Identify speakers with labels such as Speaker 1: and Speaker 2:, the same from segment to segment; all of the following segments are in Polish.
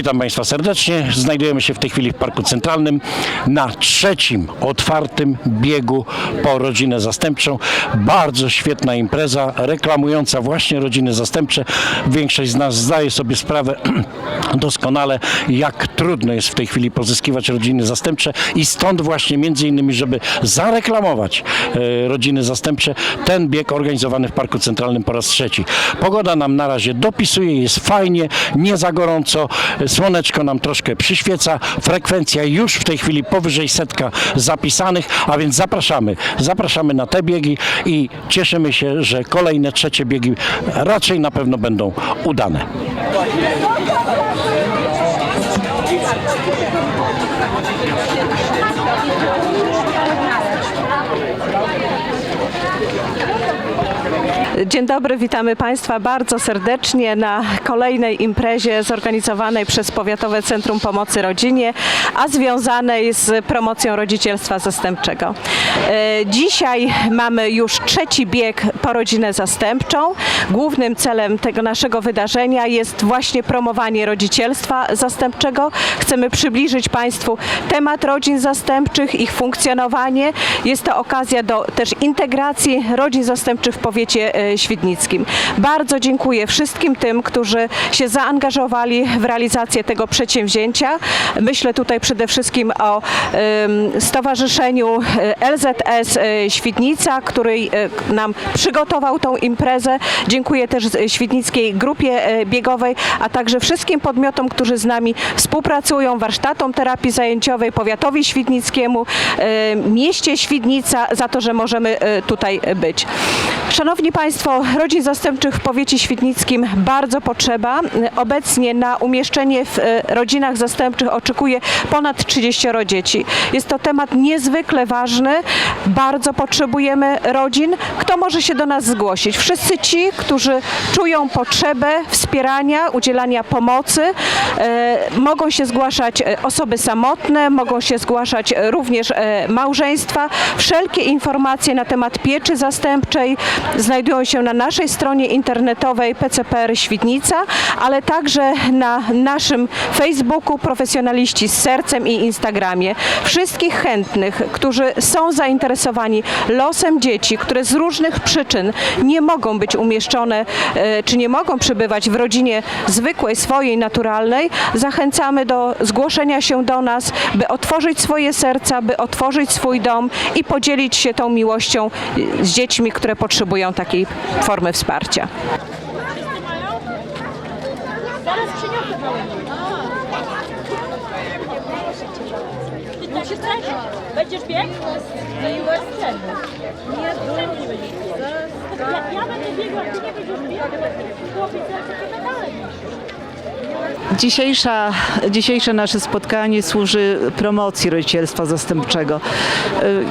Speaker 1: Witam Państwa serdecznie. Znajdujemy się w tej chwili w Parku Centralnym na trzecim otwartym biegu po rodzinę zastępczą. Bardzo świetna impreza reklamująca właśnie rodziny zastępcze. Większość z nas zdaje sobie sprawę doskonale, jak trudno jest w tej chwili pozyskiwać rodziny zastępcze i stąd właśnie między innymi, żeby zareklamować e, rodziny zastępcze, ten bieg organizowany w Parku Centralnym po raz trzeci. Pogoda nam na razie dopisuje, jest fajnie, nie za gorąco, słoneczko nam troszkę przyświeca, frekwencja już w tej chwili powyżej setka zapisanych, a więc zapraszamy, zapraszamy na te biegi i cieszymy się, że kolejne trzecie biegi raczej na pewno będą udane.
Speaker 2: Dzień dobry, witamy Państwa bardzo serdecznie na kolejnej imprezie zorganizowanej przez Powiatowe Centrum Pomocy Rodzinie, a związanej z promocją rodzicielstwa zastępczego. E, Dzisiaj mamy już trzeci bieg po rodzinę zastępczą. Głównym celem tego naszego wydarzenia jest właśnie promowanie rodzicielstwa zastępczego. Chcemy przybliżyć Państwu temat rodzin zastępczych, ich funkcjonowanie. Jest to okazja do też integracji rodzin zastępczych w powiecie e, świdnickim. Bardzo dziękuję wszystkim tym, którzy się zaangażowali w realizację tego przedsięwzięcia. Myślę tutaj przede wszystkim o Stowarzyszeniu e, LZS e, Świdnica, który nam przygotował tą imprezę. Dziękuję też Świdnickiej Grupie e, Biegowej, a także wszystkim podmiotom, którzy z nami współpracują, warsztatom terapii zajęciowej, powiatowi świdnickiemu, e, mieście Świdnica za to, że możemy e, tutaj być. Szanowni Państwo, rodzin zastępczych w powiecie świdnickim bardzo potrzeba. Obecnie na umieszczenie w rodzinach zastępczych oczekuje ponad 30 dzieci. Jest to temat niezwykle ważny. Bardzo potrzebujemy rodzin. Kto może się do nas zgłosić? Wszyscy ci, którzy czują potrzebę wspierania, udzielania pomocy. E, mogą się zgłaszać e, osoby samotne, mogą się zgłaszać e, również małżeństwa. Wszelkie informacje na temat pieczy zastępczej znajdują się na naszej stronie internetowej PCPR Świdnica, ale także na naszym Facebooku Profesjonaliści z Sercem i Instagramie. Wszystkich chętnych, którzy są zainteresowani losem dzieci, które z różnych przyczyn nie mogą być umieszczone e, czy nie mogą przebywać w rodzinie zwykłej, swojej, naturalnej, zachęcamy do zgłoszenia się do nas, by otworzyć swoje serca, by otworzyć swój dom i podzielić się tą miłością e, z dziećmi, które potrzebują takiej formy wsparcia.
Speaker 3: Zaraz przyniosę. Będziesz biegł? Zajęłaś scenę. Nie, nie będziesz biegł. Jak ja będę biegła, ty nie będziesz biegł. Chłopiec, ja takie medale
Speaker 4: Dzisiejsza, dzisiejsze nasze spotkanie służy promocji rodzicielstwa zastępczego.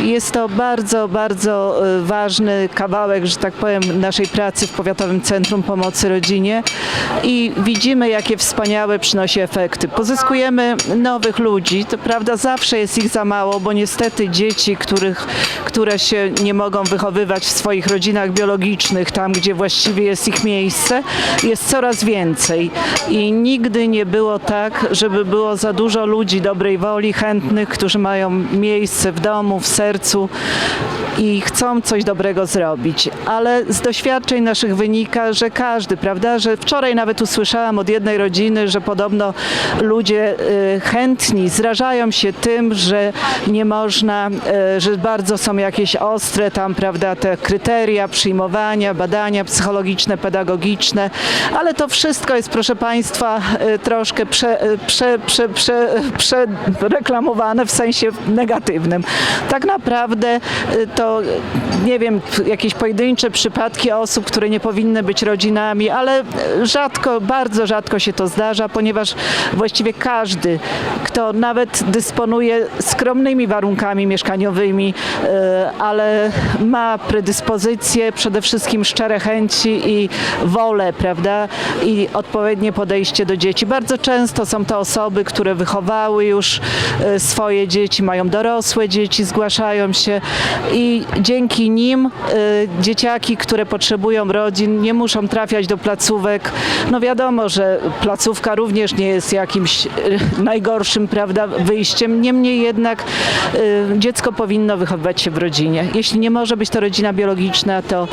Speaker 4: Y, Jest to bardzo, bardzo y, ważny kawałek, że tak powiem, naszej pracy w Powiatowym Centrum Pomocy Rodzinie i widzimy, jakie wspaniałe przynosi efekty. Pozyskujemy nowych ludzi, to prawda zawsze jest ich za mało, bo niestety dzieci, których, które się nie mogą wychowywać w swoich rodzinach biologicznych, tam gdzie właściwie jest ich miejsce, jest coraz więcej i nigdy nie było tak, żeby było za dużo ludzi dobrej woli, chętnych, którzy mają miejsce w domu, w sercu i chcą coś dobrego zrobić. Ale z doświadczeń naszych wynika, że każdy, prawda, że wczoraj nawet usłyszałam od jednej rodziny, że podobno ludzie y, chętni zrażają się tym, że nie można, y, że bardzo są jakieś ostre tam, prawda, te kryteria przyjmowania, badania psychologiczne, pedagogiczne, ale to wszystko jest, proszę Państwa, troszkę prze, y, prze, prze, prze, przereklamowane w sensie negatywnym. Tak naprawdę y, to, nie wiem, jakieś pojedyncze przypadki osób, które nie powinny być rodzinami, ale rzadko, bardzo rzadko się to zdarza, ponieważ właściwie każdy, kto nawet dysponuje skromnymi warunkami mieszkaniowymi, ale ma predyspozycje, przede wszystkim szczere chęci i wolę, prawda, i odpowiednie podejście do dzieci. bardzo często są to osoby, które wychowały już e, swoje dzieci, mają dorosłe dzieci, zgłaszają się i dzięki nim e, dzieciaki, które potrzebują rodzin, nie muszą trafiać do placówek. No wiadomo, że placówka również nie jest jakimś e, najgorszym prawda, wyjściem, niemniej jednak dziecko powinno wychowywać się w rodzinie. Jeśli nie może być to rodzina biologiczna, to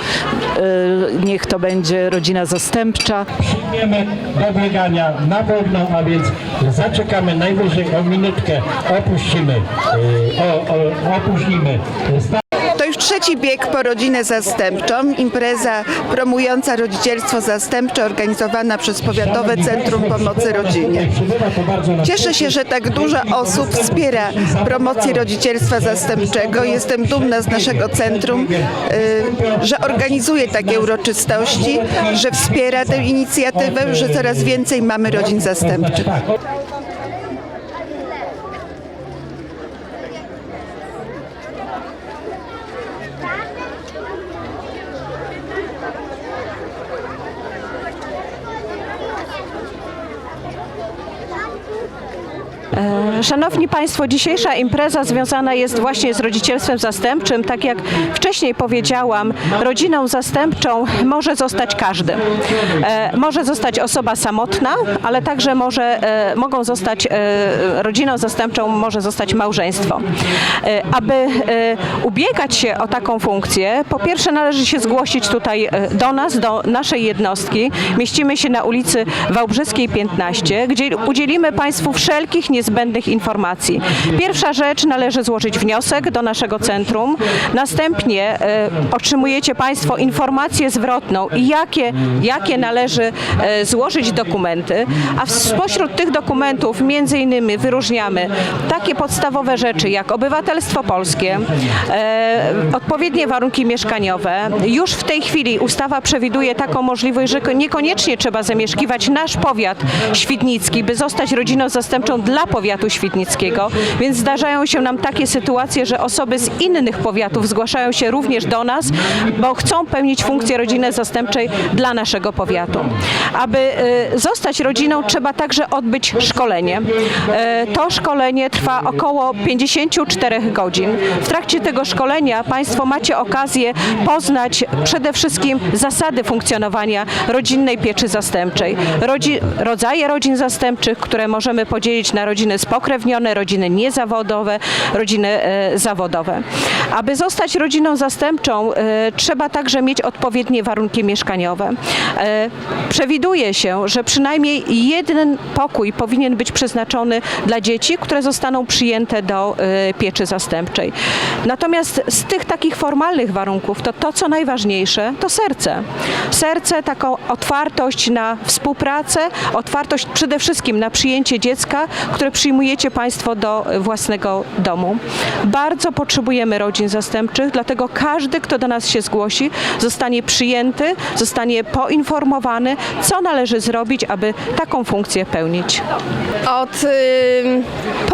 Speaker 4: niech to będzie rodzina zastępcza.
Speaker 5: przyjmiemy do biegania na wolną, a więc zaczekamy najwyżej o minutkę, opuścimy, yy, o, o, opóźnimy
Speaker 6: już trzeci bieg po rodzinę zastępczą, impreza promująca rodzicielstwo zastępcze organizowana przez Powiatowe Centrum Pomocy Rodzinie. Cieszę się, że tak dużo osób wspiera promocję rodzicielstwa zastępczego. Jestem dumna z naszego centrum, y, że organizuje takie uroczystości, że wspiera tę inicjatywę, że coraz więcej mamy rodzin zastępczych.
Speaker 2: Uh, Szanowni Państwo, dzisiejsza impreza związana jest właśnie z rodzicielstwem zastępczym. Tak jak wcześniej powiedziałam, rodziną zastępczą może zostać każdy. E, może zostać osoba samotna, ale także może, e, mogą zostać, e, rodziną zastępczą może zostać małżeństwo. Aby ubiegać się o taką funkcję, po pierwsze należy się zgłosić tutaj do nas, do naszej jednostki. Mieścimy się na ulicy Wałbrzyskiej 15, gdzie udzielimy Państwu wszelkich niezbędnych informacji. Pierwsza rzecz, należy złożyć wniosek do naszego centrum. Następnie e, otrzymujecie Państwo informację zwrotną i jakie, jakie należy e, złożyć dokumenty, a spośród tych dokumentów między innymi wyróżniamy takie podstawowe rzeczy jak obywatelstwo polskie, e, odpowiednie warunki mieszkaniowe. Już w tej chwili ustawa przewiduje taką możliwość, że niekoniecznie trzeba zamieszkiwać nasz powiat świdnicki, by zostać rodziną zastępczą dla powiatu świdnickiego, więc zdarzają się nam takie sytuacje, że osoby z innych powiatów zgłaszają się również do nas, bo chcą pełnić funkcję rodziny zastępczej dla naszego powiatu. Aby e, zostać rodziną, trzeba także odbyć szkolenie. E, To szkolenie trwa około 54 godzin. W trakcie tego szkolenia Państwo macie okazję poznać przede wszystkim zasady funkcjonowania rodzinnej pieczy zastępczej, rodzi, rodzaje rodzin zastępczych, które możemy podzielić na rodziny spokrewnione, rodziny niezawodowe, rodziny e, zawodowe. Aby zostać rodziną zastępczą, e, trzeba także mieć odpowiednie warunki mieszkaniowe. E, przewiduje się, że przynajmniej jeden pokój powinien być przeznaczony dla dzieci, które zostaną przyjęte do pieczy zastępczej. Natomiast z tych takich formalnych warunków, to to, co najważniejsze, to serce. Serce, taką otwartość na współpracę, otwartość przede wszystkim na przyjęcie dziecka, które przyjmujecie Państwo do własnego domu. Bardzo potrzebujemy rodzin zastępczych, dlatego każdy, kto do nas się zgłosi, zostanie przyjęty, zostanie poinformowany, co należy zrobić, aby taką funkcję pełnić.
Speaker 7: Od y,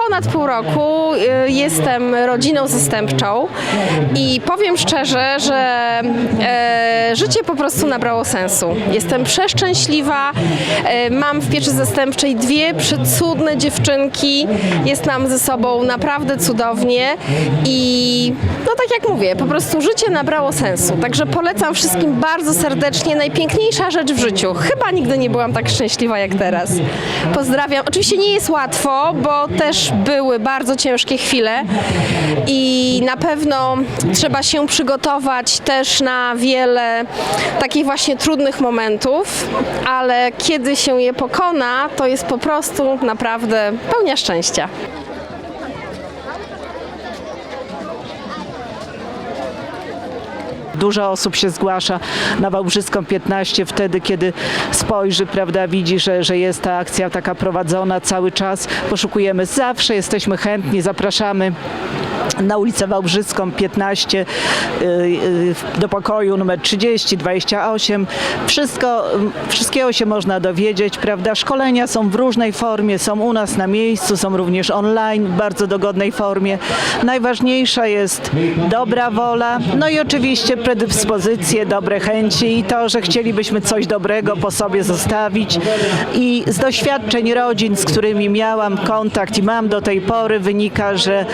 Speaker 7: ponad pół roku y, jestem rodziną zastępczą i powiem szczerze, że e, życie po prostu nabrało sensu. Jestem przeszczęśliwa, e, mam w pieczy zastępczej dwie przecudne dziewczynki, jest nam ze sobą naprawdę cudownie i no tak jak mówię, po prostu życie nabrało sensu. Także polecam wszystkim bardzo serdecznie. Najpiękniejsza rzecz w życiu. Chyba nigdy nie byłam tak szczęśliwa jak teraz. Pozdrawiam. Oczywiście nie jest łatwo, bo też były bardzo ciężkie chwile i na pewno trzeba się przygotować też na wiele takich właśnie trudnych momentów, ale kiedy się je pokona, to jest po prostu naprawdę pełnia szczęścia.
Speaker 4: Dużo osób się zgłasza na Wałbrzyską 15 wtedy, kiedy spojrzy, prawda, widzi, że, że jest ta akcja taka prowadzona cały czas. Poszukujemy. Zawsze, jesteśmy chętni, zapraszamy na ulicę Wałbrzyską 15 y, y, do pokoju numer 30, 28. Wszystko, wszystkiego się można dowiedzieć, prawda? Szkolenia są w różnej formie, są u nas na miejscu, są również online w bardzo dogodnej formie. Najważniejsza jest dobra wola, no i oczywiście pre- predyspozycje, dobre chęci i to, że chcielibyśmy coś dobrego po sobie zostawić. I z doświadczeń rodzin, z którymi miałam kontakt i mam do tej pory, wynika, że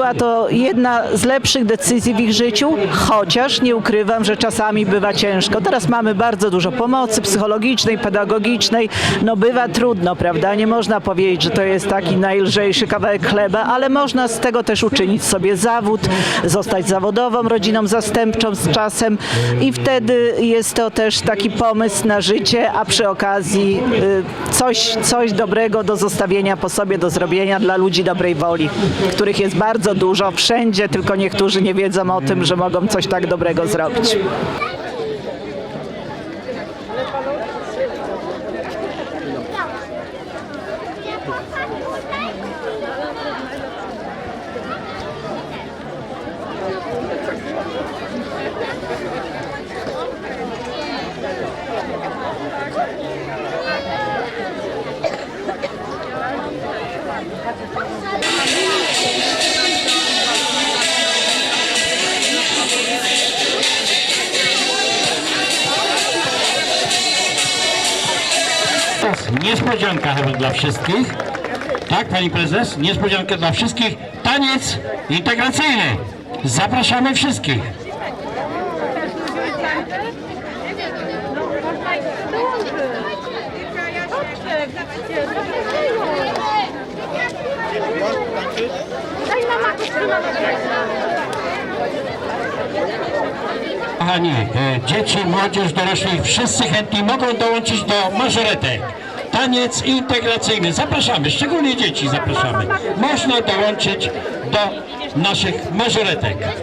Speaker 4: była to jedna z lepszych decyzji w ich życiu, chociaż nie ukrywam, że czasami bywa ciężko. Teraz mamy bardzo dużo pomocy psychologicznej, pedagogicznej. No bywa trudno, prawda? Nie można powiedzieć, że to jest taki najlżejszy kawałek chleba, ale można z tego też uczynić sobie zawód, zostać zawodową rodziną zastępczą z czasem i wtedy jest to też taki pomysł na życie, a przy okazji y, coś, coś dobrego do zostawienia po sobie, do zrobienia dla ludzi dobrej woli, których jest bardzo dużo wszędzie, tylko niektórzy nie wiedzą o tym, że mogą coś tak dobrego zrobić.
Speaker 5: Niespodzianka chyba dla wszystkich. Tak, pani prezes? Niespodzianka dla wszystkich. Taniec integracyjny. Zapraszamy wszystkich. Kochani, e, dzieci, młodzież, dorośli, wszyscy chętni mogą dołączyć do mażoretek. Taniec integracyjny. Zapraszamy, szczególnie dzieci zapraszamy. Można dołączyć do naszych mażoretek.
Speaker 8: Bardzo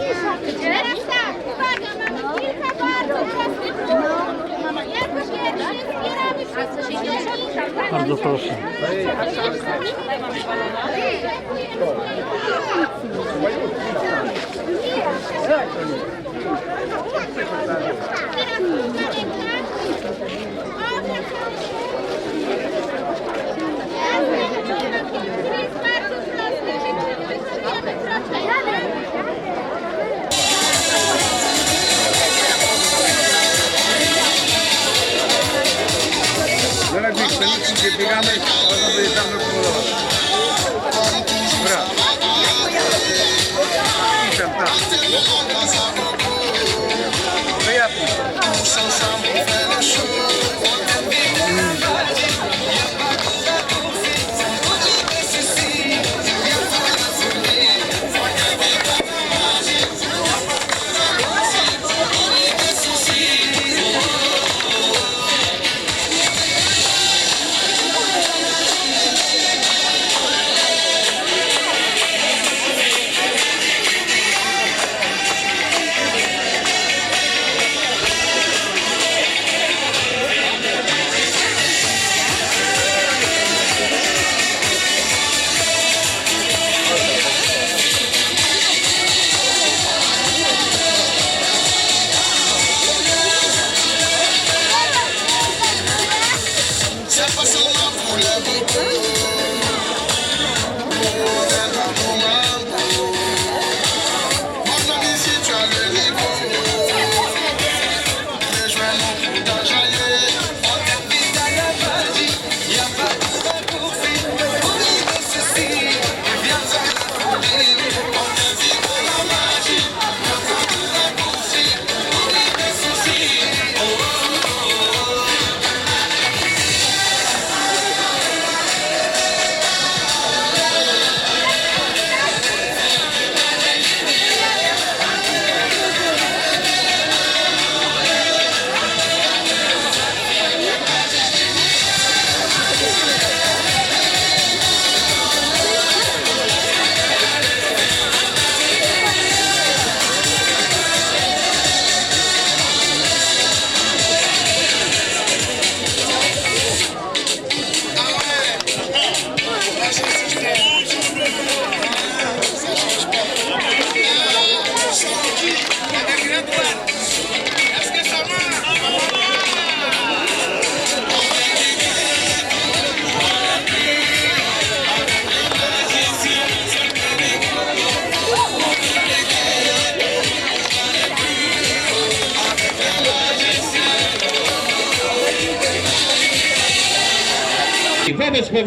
Speaker 8: punktów. Jako pierwszy zbieramy wszyscy dzieci. Bardzo proszę. Jest bardzo prosty. Zrobimy proszę.
Speaker 9: Zaraz mi gdzie biegamy, można wyjeżdżamy polować. Dobra. Piszem, tak. To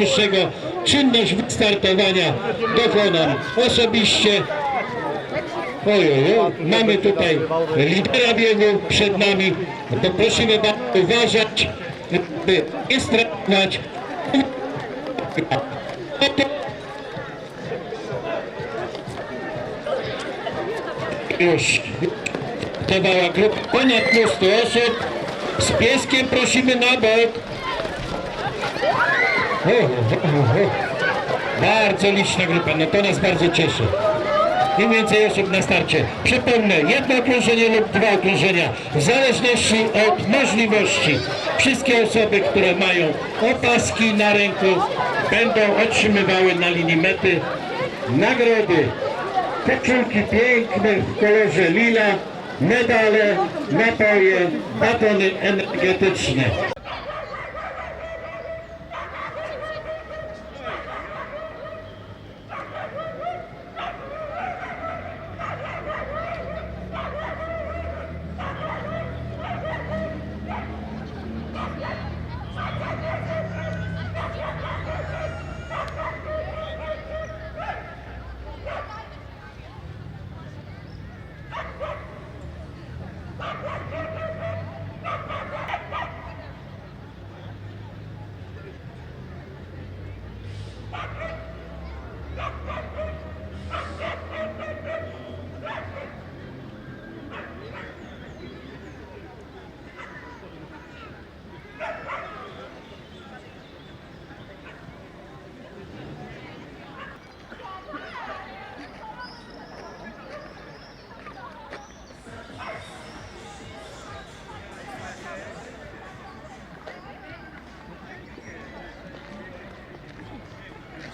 Speaker 5: Wobec powyższego czynność wystartowania dokonam osobiście. Ojojo, mamy tutaj lidera biegu przed nami. To prosimy bardzo uważać, by nie stratować. Już startowała grupa ponad 200 osób. Z pieskiem prosimy na bok. Bardzo liczna grupa, no to nas bardzo cieszy. Im więcej osób na starcie. Przypomnę, jedno okrążenie lub dwa okrążenia, w zależności od możliwości. Wszystkie osoby, które mają opaski na ręku, będą otrzymywały na linii mety nagrody. Koczulki piękne w kolorze lila, medale, napoje, batony energetyczne.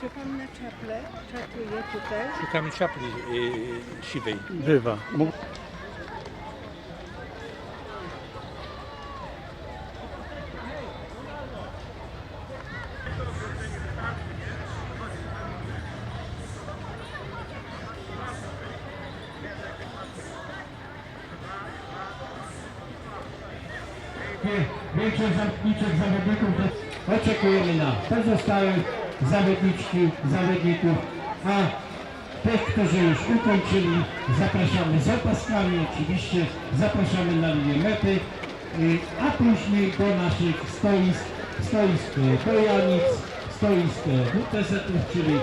Speaker 6: Czy pan na czaple czatuje tutaj?
Speaker 9: Szukamy czapli y, siwej.
Speaker 1: Bywa.
Speaker 5: Większość zawodniczych zawodników oczekujemy na pozostałych zawodniczki, zawodników, a tych, którzy już ukończyli, zapraszamy z opaskami, oczywiście zapraszamy na linię mety, y, a później do naszych stoisk, stoisk bojanic, stoisk WTZ-ów, czyli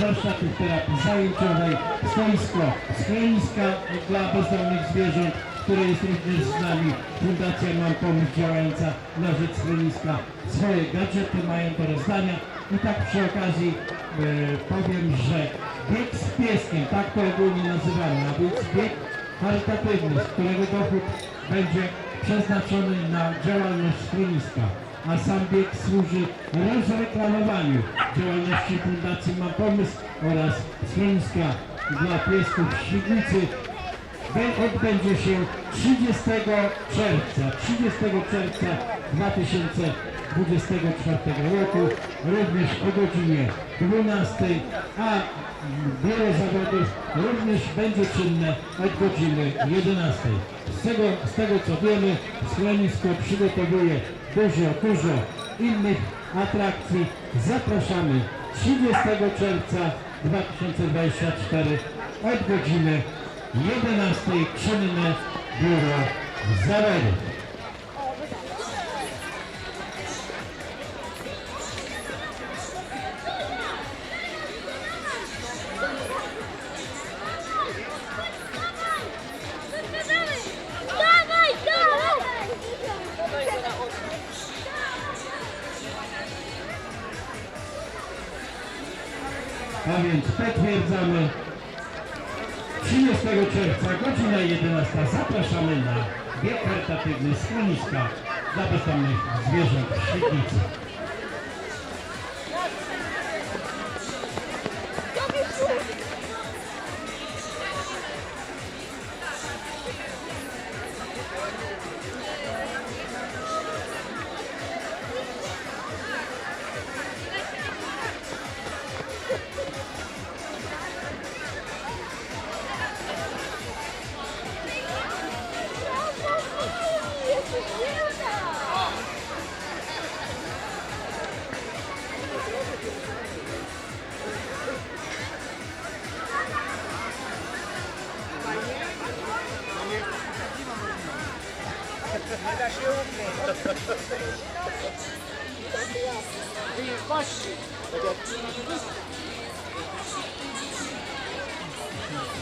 Speaker 5: warsztatów terapii zajęciowej, stoisko schroniska dla bezdomnych zwierząt, które jest również z nami. Fundacja Mam Pomóc działająca na rzecz schroniska. Swoje gadżety mają do rozdania. I tak przy okazji e, powiem, że bieg z pieskiem, tak to ogólnie nazywamy, a więc bieg charytatywny, z którego dochód będzie przeznaczony na działalność schroniska. A sam bieg służy rozreklamowaniu działalności Fundacji Mam Pomysł oraz schroniska dla piesków w Świdnicy, odbędzie się 30 czerwca, 30 czerwca 2024 roku, również o godzinie 12, a biuro zawodów również będzie czynne od godziny 11. Z tego, z tego co wiemy, schronisko przygotowuje dużo, dużo innych atrakcji. Zapraszamy 30 czerwca 2024 od godziny 11 czynne biuro zawodów. Więc potwierdzamy 30 czerwca, godzina 11. Zapraszamy na bieg charytatywny schroniska dla bezdomnych zwierząt w Świdnicy.